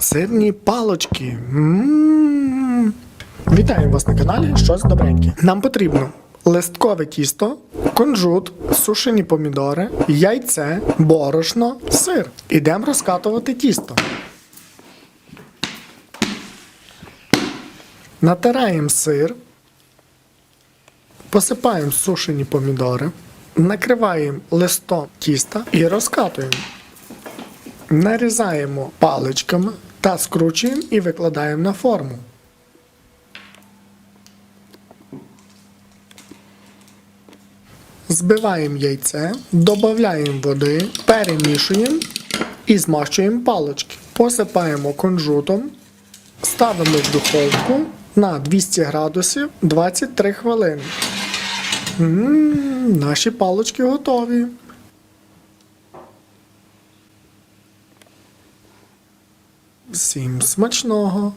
Сирні палочки. М. Вітаю вас на каналі Щось добреньке. Нам потрібно листкове тісто, кунжут, сушені помідори, яйце, борошно, сир. Ідемо розкатувати тісто. Натираємо сир, посипаємо сушені помідори, накриваємо листом тіста і розкатуємо. Нарізаємо паличками та скручуємо і викладаємо на форму. Збиваємо яйце, додаємо води, перемішуємо і змащуємо палички. Посипаємо кунжутом, ставимо в духовку на 200 градусів 23 хвилини. м наші палички готові. Всім смачного!